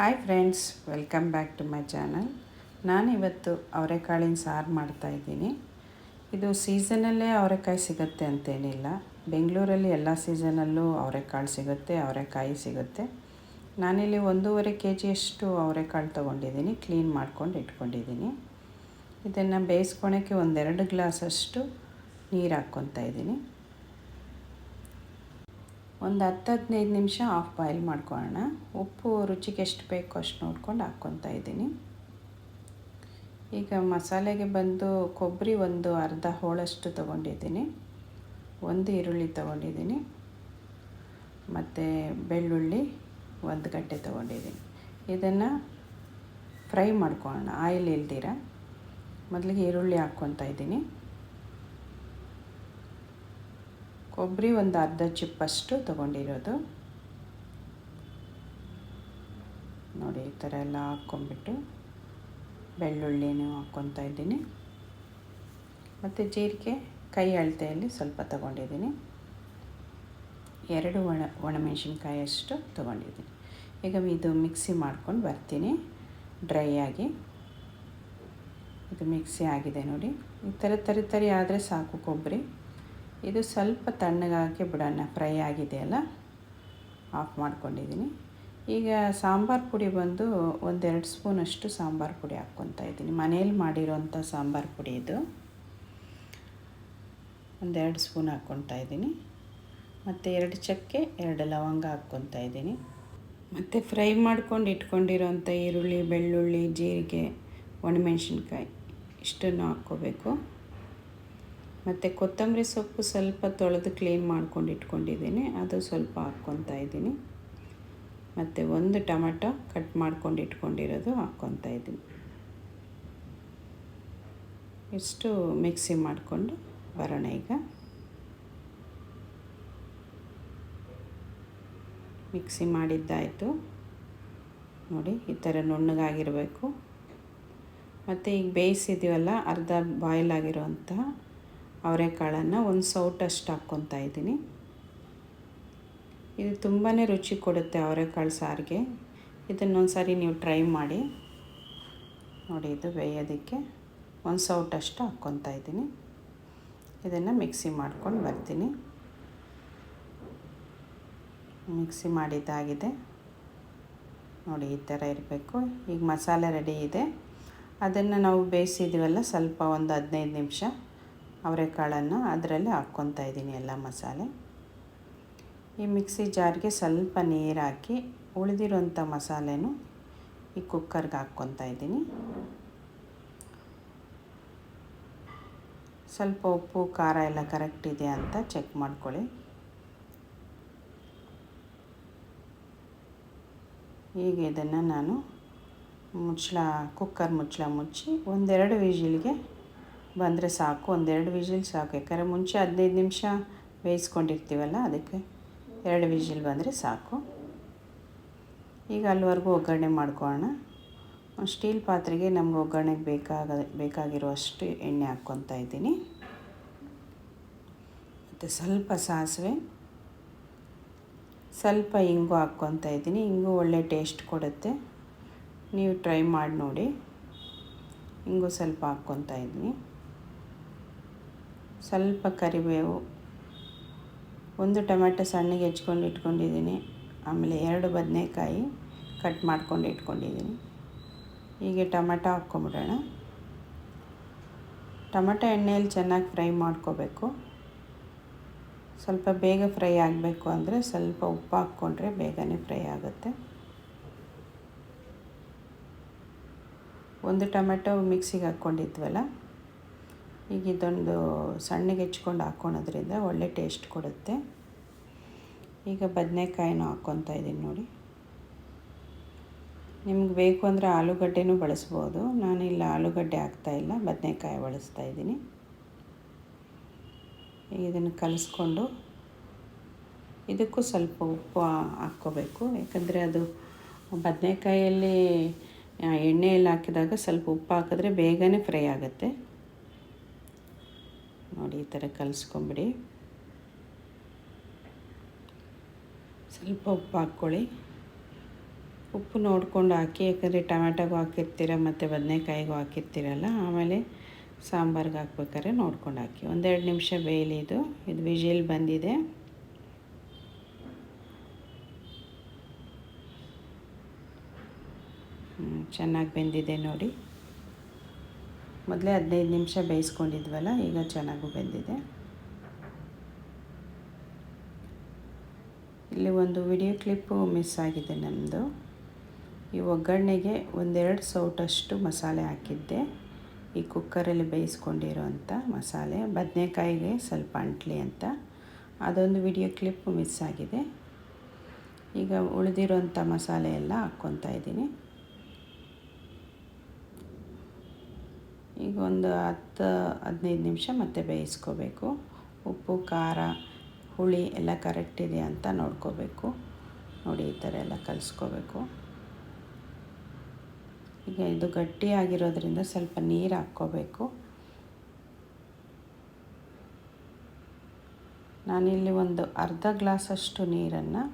Hi friends welcome back to my channel ನಾನಿವತ್ತು ಅವರೆಕಾಳಿನ ಸಾರು ಮಾಡ್ತಾಯಿದ್ದೀನಿ ಇದು ಸೀಸನಲ್ಲೇ ಅವರೆಕಾಯಿ ಸಿಗುತ್ತೆ ಅಂತೇನಿಲ್ಲ. ಬೆಂಗಳೂರಲ್ಲಿ ಎಲ್ಲ ಸೀಸನಲ್ಲೂ ಅವರೆಕಾಳು ಸಿಗುತ್ತೆ, ಅವರೆಕಾಯಿ ಸಿಗುತ್ತೆ. ನಾನಿಲ್ಲಿ ಒಂದೂವರೆ ಕೆ ಜಿಯಷ್ಟು ಅವರೆಕಾಳು ತೊಗೊಂಡಿದ್ದೀನಿ ಕ್ಲೀನ್ ಮಾಡ್ಕೊಂಡು ಇಟ್ಕೊಂಡಿದ್ದೀನಿ. ಇದನ್ನು ಬೇಯಿಸ್ಕೊಳಕ್ಕೆ ಒಂದೆರಡು ಗ್ಲಾಸಷ್ಟು ನೀರು ಹಾಕ್ಕೊತಾ ಇದ್ದೀನಿ. ಒಂದು ಹತ್ತು ಹದಿನೈದು ನಿಮಿಷ ಆಫ್ ಬಾಯ್ಲ್ ಮಾಡ್ಕೊಳ್ಳೋಣ ಉಪ್ಪು ರುಚಿಗೆ ಎಷ್ಟು ಬೇಕೋ ಅಷ್ಟು ನೋಡ್ಕೊಂಡು ಹಾಕ್ಕೊತಾ ಇದ್ದೀನಿ. ಈಗ ಮಸಾಲೆಗೆ ಬಂದು ಕೊಬ್ಬರಿ ಒಂದು ಅರ್ಧ ಹೋಳಷ್ಟು ತೊಗೊಂಡಿದ್ದೀನಿ. ಒಂದು ಈರುಳ್ಳಿ ತೊಗೊಂಡಿದ್ದೀನಿ. ಮತ್ತು ಬೆಳ್ಳುಳ್ಳಿ ಒಂದು ಗಂಟೆ ತೊಗೊಂಡಿದ್ದೀನಿ. ಇದನ್ನು ಫ್ರೈ ಮಾಡ್ಕೊಳ್ಳೋಣ ಆಯಿಲ್ ಇಲ್ದಿರ. ಮೊದಲಿಗೆ ಈರುಳ್ಳಿ ಹಾಕ್ಕೊತಾ ಇದ್ದೀನಿ. ಕೊಬ್ಬರಿ ಒಂದು ಅರ್ಧ ಚಿಪ್ಪಷ್ಟು ತೊಗೊಂಡಿರೋದು. ನೋಡಿ, ಈ ಥರ ಎಲ್ಲ ಹಾಕ್ಕೊಂಬಿಟ್ಟು ಬೆಳ್ಳುಳ್ಳಿನೂ ಹಾಕ್ಕೊತಾ ಇದ್ದೀನಿ. ಮತ್ತು ಜೀರಿಗೆ ಕೈ ಅಳತೆಯಲ್ಲಿ ಸ್ವಲ್ಪ ತೊಗೊಂಡಿದ್ದೀನಿ. ಎರಡು ಒಣ, ಒಣಮೆಣಸಿನ್ಕಾಯಿ ಅಷ್ಟು ತೊಗೊಂಡಿದ್ದೀನಿ. ಈಗ ಇದು ಮಿಕ್ಸಿ ಮಾಡ್ಕೊಂಡು ಬರ್ತೀನಿ. ಡ್ರೈ ಆಗಿ. ಇದು ಮಿಕ್ಸಿ ಆಗಿದೆ ನೋಡಿ. ಈ ಥರ ತರಿ ತರಿ ಆದರೆ ಸಾಕು ಕೊಬ್ಬರಿ. ಇದು ಸ್ವಲ್ಪ ತಣ್ಣಗಾಕಿ ಬಿಡೋಣ, ಫ್ರೈ ಆಗಿದೆಯಲ್ಲ, ಆಫ್ ಮಾಡ್ಕೊಂಡಿದ್ದೀನಿ. ಈಗ ಸಾಂಬಾರು ಪುಡಿ ಬಂದು ಒಂದೆರಡು ಸ್ಪೂನಷ್ಟು ಸಾಂಬಾರು ಪುಡಿ ಹಾಕ್ಕೊತಾ ಇದ್ದೀನಿ. ಮನೇಲಿ ಮಾಡಿರೋಂಥ ಸಾಂಬಾರು ಪುಡಿ ಇದು. ಒಂದೆರಡು ಸ್ಪೂನ್ ಹಾಕ್ಕೊತಾ ಇದ್ದೀನಿ. ಮತ್ತು ಎರಡು ಚಕ್ಕೆ, ಎರಡು ಲವಂಗ ಹಾಕ್ಕೊತಾ ಇದ್ದೀನಿ. ಮತ್ತು ಫ್ರೈ ಮಾಡ್ಕೊಂಡು ಇಟ್ಕೊಂಡಿರೋಂಥ ಈರುಳ್ಳಿ, ಬೆಳ್ಳುಳ್ಳಿ, ಜೀರಿಗೆ, ಒಣಮೆಣ್ಸಿನ್ಕಾಯಿ, ಇಷ್ಟನ್ನು ಹಾಕ್ಕೋಬೇಕು. ಮತ್ತು ಕೊತ್ತಂಬರಿ ಸೊಪ್ಪು ಸ್ವಲ್ಪ ತೊಳೆದು ಕ್ಲೀನ್ ಮಾಡ್ಕೊಂಡು ಇಟ್ಕೊಂಡಿದ್ದೀನಿ. ಅದು ಸ್ವಲ್ಪ ಹಾಕ್ಕೊತಾ ಇದ್ದೀನಿ. ಮತ್ತು ಒಂದು ಟೊಮೆಟೊ ಕಟ್ ಮಾಡ್ಕೊಂಡು ಇಟ್ಕೊಂಡಿರೋದು ಹಾಕ್ಕೊತಾ ಇದ್ದೀನಿ. ಇಷ್ಟು ಮಿಕ್ಸಿ ಮಾಡಿಕೊಂಡು ಬರೋಣ ಈಗ. ಮಿಕ್ಸಿ ಮಾಡಿದ್ದಾಯಿತು. ನೋಡಿ, ಈ ಥರ ನುಣ್ಣಗಾಗಿರಬೇಕು. ಮತ್ತು ಈಗ ಬೇಯಿಸಿದೀವಲ್ಲ ಅರ್ಧ ಬಾಯ್ಲ್ ಆಗಿರೋವಂತಹ ಅವರೆಕಾಳನ್ನು ಒಂದು ಸೌಟಷ್ಟು ಹಾಕ್ಕೊತಾ ಇದ್ದೀನಿ. ಇದು ತುಂಬಾ ರುಚಿ ಕೊಡುತ್ತೆ ಅವರೆಕಾಳು ಸಾರಿಗೆ. ಇದನ್ನೊಂದು ಸಾರಿ ನೀವು ಟ್ರೈ ಮಾಡಿ. ನೋಡಿ, ಇದು ಬೇಯೋದಕ್ಕೆ ಒಂದು ಸೌಟಷ್ಟು ಹಾಕ್ಕೊತಾ ಇದ್ದೀನಿ. ಇದನ್ನು ಮಿಕ್ಸಿ ಮಾಡ್ಕೊಂಡು ಬರ್ತೀನಿ. ಮಿಕ್ಸಿ ಮಾಡಿದ್ದಾಗಿದೆ. ನೋಡಿ, ಈ ಥರ ಇರಬೇಕು. ಈಗ ಮಸಾಲೆ ರೆಡಿ ಇದೆ. ಅದನ್ನು ನಾವು ಬೇಯಿಸಿದ್ದೀವಲ್ಲ ಸ್ವಲ್ಪ ಒಂದು ಹದಿನೈದು ನಿಮಿಷ. ಅವರೆಕಾಳನ್ನು ಅದರಲ್ಲಿ ಹಾಕ್ಕೊತಾ ಇದ್ದೀನಿ ಎಲ್ಲ ಮಸಾಲೆ. ಈ ಮಿಕ್ಸಿ ಜಾರ್ಗೆ ಸ್ವಲ್ಪ ನೀರು ಹಾಕಿ ಉಳಿದಿರೋಂಥ ಮಸಾಲೆನೂ ಈ ಕುಕ್ಕರ್ಗೆ ಹಾಕ್ಕೊತಾ ಇದ್ದೀನಿ. ಸ್ವಲ್ಪ ಉಪ್ಪು, ಖಾರ ಎಲ್ಲ ಕರೆಕ್ಟ್ ಇದೆ ಅಂತ ಚೆಕ್ ಮಾಡ್ಕೊಳ್ಳಿ. ಈಗ ಇದನ್ನು ನಾನು ಮುಚ್ಚಳ, ಕುಕ್ಕರ್ ಮುಚ್ಚಳ ಮುಚ್ಚಿ ಒಂದೆರಡು ವಿಜಿಲ್ಗೆ ಬಂದರೆ ಸಾಕು, ಒಂದೆರಡು ವಿಜಿಲ್ ಸಾಕು. ಯಾಕಂದರೆ ಮುಂಚೆ ಹದಿನೈದು ನಿಮಿಷ ಬೇಯಿಸ್ಕೊಂಡಿರ್ತೀವಲ್ಲ, ಅದಕ್ಕೆ ಎರಡು ವಿಜಿಲ್ ಬಂದರೆ ಸಾಕು. ಈಗ ಅಲ್ಲಿವರೆಗೂ ಒಗ್ಗರಣೆ ಮಾಡ್ಕೊಳ್ಳೋಣ. ಸ್ಟೀಲ್ ಪಾತ್ರೆಗೆ ನಮ್ಗೆ ಒಗ್ಗರಣೆಗೆ ಬೇಕಾಗ, ಬೇಕಾಗಿರುವಷ್ಟು ಎಣ್ಣೆ ಹಾಕ್ಕೊತಾ ಇದ್ದೀನಿ. ಮತ್ತು ಸ್ವಲ್ಪ ಸಾಸಿವೆ, ಸ್ವಲ್ಪ ಇಂಗು ಹಾಕ್ಕೊತಾ ಇದ್ದೀನಿ. ಇಂಗು ಒಳ್ಳೆ ಟೇಸ್ಟ್ ಕೊಡುತ್ತೆ. ನೀವು ಟ್ರೈ ಮಾಡಿ ನೋಡಿ. ಇಂಗು ಸ್ವಲ್ಪ ಹಾಕ್ಕೊತಾ ಇದ್ದೀನಿ. ಸ್ವಲ್ಪ ಕರಿಬೇವು, ಒಂದು ಟೊಮೆಟೊ ಸಣ್ಣಗೆ ಹೆಚ್ಕೊಂಡು ಇಟ್ಕೊಂಡಿದ್ದೀನಿ. ಆಮೇಲೆ ಎರಡು ಬದನೆಕಾಯಿ ಕಟ್ ಮಾಡ್ಕೊಂಡು ಇಟ್ಕೊಂಡಿದ್ದೀನಿ. ಹೀಗೆ ಟೊಮೆಟೊ ಹಾಕ್ಕೊಂಬಿಡೋಣ. ಟೊಮೆಟೊ ಎಣ್ಣೆಯಲ್ಲಿ ಚೆನ್ನಾಗಿ ಫ್ರೈ ಮಾಡ್ಕೋಬೇಕು. ಸ್ವಲ್ಪ ಬೇಗ ಫ್ರೈ ಆಗಬೇಕು ಅಂದರೆ ಸ್ವಲ್ಪ ಉಪ್ಪು ಹಾಕ್ಕೊಂಡ್ರೆ ಬೇಗನೆ ಫ್ರೈ ಆಗುತ್ತೆ. ಒಂದು ಟೊಮೆಟೊ ಮಿಕ್ಸಿಗೆ ಹಾಕ್ಕೊಂಡಿದ್ವಲ್ಲ ಈಗ ಇದೊಂದು ಸಣ್ಣಗೆ ಹೆಚ್ಕೊಂಡು ಹಾಕ್ಕೊಳೋದ್ರಿಂದ ಒಳ್ಳೆ ಟೇಸ್ಟ್ ಕೊಡುತ್ತೆ. ಈಗ ಬದನೆಕಾಯಿನೂ ಹಾಕ್ಕೊತಾ ಇದ್ದೀನಿ ನೋಡಿ. ನಿಮ್ಗೆ ಬೇಕು ಅಂದರೆ ಆಲೂಗಡ್ಡೆನೂ ಬಳಸ್ಬೋದು. ನಾನಿಲ್ಲ ಆಲೂಗಡ್ಡೆ ಹಾಕ್ತಾಯಿಲ್ಲ ಬದನೆಕಾಯಿ ಬಳಸ್ತಾ ಇದ್ದೀನಿ. ಇದನ್ನು ಕಲಿಸ್ಕೊಂಡು ಇದಕ್ಕೂ ಸ್ವಲ್ಪ ಉಪ್ಪು ಹಾಕ್ಕೋಬೇಕು. ಯಾಕಂದರೆ ಅದು ಬದನೆಕಾಯಲ್ಲಿ ಎಣ್ಣೆಯಲ್ಲಿ ಹಾಕಿದಾಗ ಸ್ವಲ್ಪ ಉಪ್ಪು ಹಾಕಿದ್ರೆ ಬೇಗನೆ ಫ್ರೈ ಆಗುತ್ತೆ. ನೋಡಿ, ಈ ಥರ ಕಲಿಸ್ಕೊಂಬಿಡಿ. ಸ್ವಲ್ಪ ಉಪ್ಪು ಹಾಕ್ಕೊಳ್ಳಿ. ಉಪ್ಪು ನೋಡ್ಕೊಂಡು ಹಾಕಿ, ಯಾಕಂದರೆ ಟೊಮೆಟೊಗೂ ಹಾಕಿರ್ತೀರ, ಮತ್ತು ಬದನೆಕಾಯಿಗೂ ಹಾಕಿರ್ತೀರಲ್ಲ, ಆಮೇಲೆ ಸಾಂಬಾರ್ಗೆ ಹಾಕ್ಬೇಕಾದ್ರೆ ನೋಡ್ಕೊಂಡು ಹಾಕಿ. ಒಂದೆರಡು ನಿಮಿಷ ಬೇಯಲಿ ಇದು. ಇದು ವಿಜಿಲ್ ಬಂದಿದೆ. ಚೆನ್ನಾಗಿ ಬೆಂದಿದೆ ನೋಡಿ. ಮೊದಲೇ ಹದಿನೈದು ನಿಮಿಷ ಬೇಯಿಸ್ಕೊಂಡಿದ್ವಲ್ಲ, ಈಗ ಚೆನ್ನಾಗೂ ಬೆಂದಿದೆ. ಇಲ್ಲಿ ಒಂದು ವಿಡಿಯೋ ಕ್ಲಿಪ್ಪು ಮಿಸ್ ಆಗಿದೆ ನಮ್ಮದು ಈ ಒಗ್ಗರಣೆಗೆ ಒಂದೆರಡು ಸೌಟಷ್ಟು ಮಸಾಲೆ ಹಾಕಿದ್ದೆ. ಈ ಕುಕ್ಕರಲ್ಲಿ ಬೇಯಿಸ್ಕೊಂಡಿರೋಂಥ ಮಸಾಲೆ, ಬದನೆಕಾಯಿಗೆ ಸ್ವಲ್ಪ ಅಂಟ್ಲಿ ಅಂತ. ಅದೊಂದು ವಿಡಿಯೋ ಕ್ಲಿಪ್ ಮಿಸ್ ಆಗಿದೆ. ಈಗ ಉಳಿದಿರೋಂಥ ಮಸಾಲೆ ಎಲ್ಲ ಹಾಕ್ಕೊತಾ ಇದ್ದೀನಿ. ಈಗ ಒಂದು ಹತ್ತು, ಹದಿನೈದು ನಿಮಿಷ ಮತ್ತೆ ಬೇಯಿಸ್ಕೋಬೇಕು. ಉಪ್ಪು, ಖಾರ, ಹುಳಿ ಎಲ್ಲ ಕರೆಕ್ಟ್ ಇದೆ ಅಂತ ನೋಡ್ಕೋಬೇಕು. ನೋಡಿ ಈ ಥರ ಎಲ್ಲ ಕಲಿಸ್ಕೋಬೇಕು. ಈಗ ಇದು ಗಟ್ಟಿಯಾಗಿರೋದ್ರಿಂದ ಸ್ವಲ್ಪ ನೀರು ಹಾಕ್ಕೋಬೇಕು. ನಾನಿಲ್ಲಿ ಒಂದು ಅರ್ಧ ಗ್ಲಾಸಷ್ಟು ನೀರನ್ನು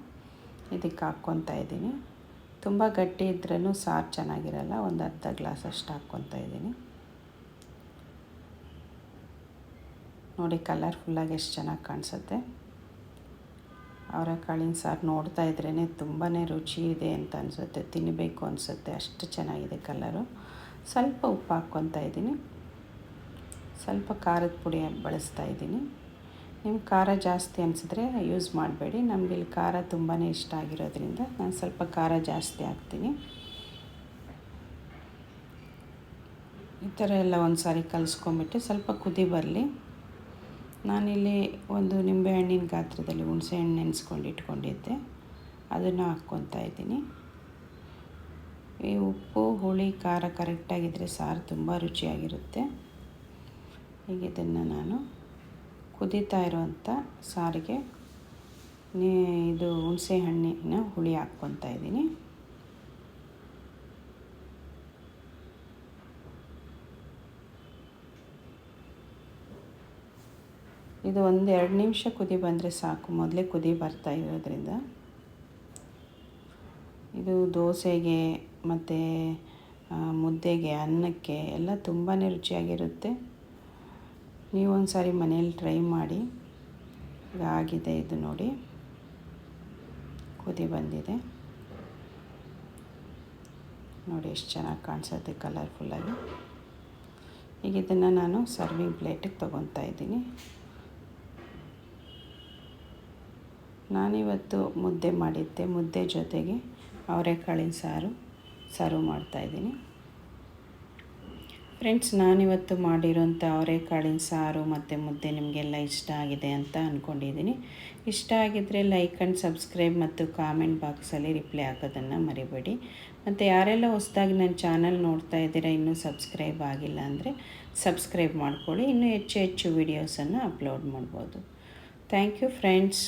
ಇದಕ್ಕೆ ಹಾಕ್ಕೊತಾ ಇದ್ದೀನಿ. ತುಂಬ ಗಟ್ಟಿ ಇದ್ರೂ ಸಾರು ಚೆನ್ನಾಗಿರಲ್ಲ, ಒಂದು ಅರ್ಧ ಗ್ಲಾಸಷ್ಟು ಹಾಕ್ಕೊತಾ ಇದ್ದೀನಿ. ನೋಡಿ ಕಲರ್ಫುಲ್ಲಾಗಿ ಎಷ್ಟು ಚೆನ್ನಾಗಿ ಕಾಣಿಸುತ್ತೆ. ಅವರ ಕಾಳಿನ ಸಾರು ನೋಡ್ತಾ ಇದ್ರೇ ತುಂಬಾ ರುಚಿ ಇದೆ ಅಂತ ಅನಿಸುತ್ತೆ ತಿನ್ನಬೇಕು ಅನಿಸುತ್ತೆ, ಅಷ್ಟು ಚೆನ್ನಾಗಿದೆ ಕಲರು. ಸ್ವಲ್ಪ ಉಪ್ಪು ಹಾಕ್ಕೊತಾ ಇದ್ದೀನಿ. ಸ್ವಲ್ಪ ಖಾರದ ಪುಡಿ ಬಳಸ್ತಾ ಇದ್ದೀನಿ. ನಿಮ್ಗೆ ಖಾರ ಜಾಸ್ತಿ ಅನಿಸಿದ್ರೆ ಯೂಸ್ ಮಾಡಬೇಡಿ. ನಮಗೆ ಇಲ್ಲಿ ಖಾರ ತುಂಬಾ ಇಷ್ಟ ಆಗಿರೋದ್ರಿಂದ ನಾನು ಸ್ವಲ್ಪ ಖಾರ ಜಾಸ್ತಿ ಹಾಕ್ತೀನಿ. ಈ ಥರ ಎಲ್ಲ ಒಂದು ಸಾರಿ ಕಲಿಸ್ಕೊಂಬಿಟ್ಟು ಸ್ವಲ್ಪ ಕುದಿ ಬರಲಿ. ನಾನಿಲ್ಲಿ ಒಂದು ನಿಂಬೆ ಹಣ್ಣಿನ ಗಾತ್ರದಲ್ಲಿ ಹುಣಸೆ ಹಣ್ಣು ನೆನೆಸ್ಕೊಂಡು ಇಟ್ಕೊಂಡಿದ್ದೆ. ಅದನ್ನು ಹಾಕ್ಕೊತಾ ಇದ್ದೀನಿ. ಈ ಉಪ್ಪು, ಹುಳಿ, ಖಾರ ಕರೆಕ್ಟಾಗಿದ್ದರೆ ಸಾರು ತುಂಬ ರುಚಿಯಾಗಿರುತ್ತೆ. ಈಗ ಇದನ್ನು ನಾನು ಕುದೀತಾ ಇರುವಂಥ ಸಾರಿಗೆ ಇದು ಹುಣಸೆ ಹಣ್ಣಿನ ಹುಳಿ ಹಾಕ್ಕೊತಾ ಇದ್ದೀನಿ. ಇದು ಒಂದು ಎರಡು ನಿಮಿಷ ಕುದಿ ಬಂದರೆ ಸಾಕು. ಮೊದಲೇ ಕುದಿ ಬರ್ತಾ ಇರೋದ್ರಿಂದ. ಇದು ದೋಸೆಗೆ ಮತ್ತು ಮುದ್ದೆಗೆ, ಅನ್ನಕ್ಕೆ ಎಲ್ಲ ತುಂಬಾ ರುಚಿಯಾಗಿರುತ್ತೆ. ನೀವು ಸಾರಿ ಮನೇಲಿ ಟ್ರೈ ಮಾಡಿ. ಆಗಿದೆ ಇದು ನೋಡಿ. ಕುದಿ ಬಂದಿದೆ. ನೋಡಿ ಎಷ್ಟು ಚೆನ್ನಾಗಿ ಕಾಣಿಸುತ್ತೆ ಕಲರ್ಫುಲ್ಲಾಗಿ. ಈಗ ಇದನ್ನು ನಾನು ಸರ್ವಿಂಗ್ ಪ್ಲೇಟಿಗೆ ತೊಗೊತಾ ಇದ್ದೀನಿ. ನಾನಿವತ್ತು ಮುದ್ದೆ ಮಾಡಿದ್ದೆ, ಮುದ್ದೆ ಜೊತೆಗೆ ಅವರೆಕಾಳಿನ ಸಾರು ಸರ್ವ್ ಮಾಡ್ತಾಯಿದ್ದೀನಿ ಫ್ರೆಂಡ್ಸ್, ನಾನಿವತ್ತು ಮಾಡಿರೋಂಥ ಅವರೆಕಾಳಿನ ಸಾರು ಮತ್ತು ಮುದ್ದೆ ನಿಮಗೆಲ್ಲ ಇಷ್ಟ ಆಗಿದೆ ಅಂತ ಅಂದ್ಕೊಂಡಿದ್ದೀನಿ ಇಷ್ಟ ಆಗಿದ್ದರೆ ಲೈಕ್ ಆ್ಯಂಡ್ ಸಬ್ಸ್ಕ್ರೈಬ್ ಮತ್ತು ಕಾಮೆಂಟ್ ಬಾಕ್ಸಲ್ಲಿ ರಿಪ್ಲೈ ಹಾಕೋದನ್ನು ಮರಿಬೇಡಿ. ಮತ್ತು ಯಾರೆಲ್ಲ ಹೊಸದಾಗಿ ನನ್ನ ಚಾನಲ್ ನೋಡ್ತಾ ಇದ್ದೀರಾ, ಇನ್ನೂ ಸಬ್ಸ್ಕ್ರೈಬ್ ಆಗಿಲ್ಲ ಅಂದರೆ ಸಬ್ಸ್ಕ್ರೈಬ್ ಮಾಡ್ಕೊಳ್ಳಿ. ಇನ್ನೂ ಹೆಚ್ಚು ಹೆಚ್ಚು ವೀಡಿಯೋಸನ್ನು ಅಪ್ಲೋಡ್ ಮಾಡ್ಬೋದು. Thank you friends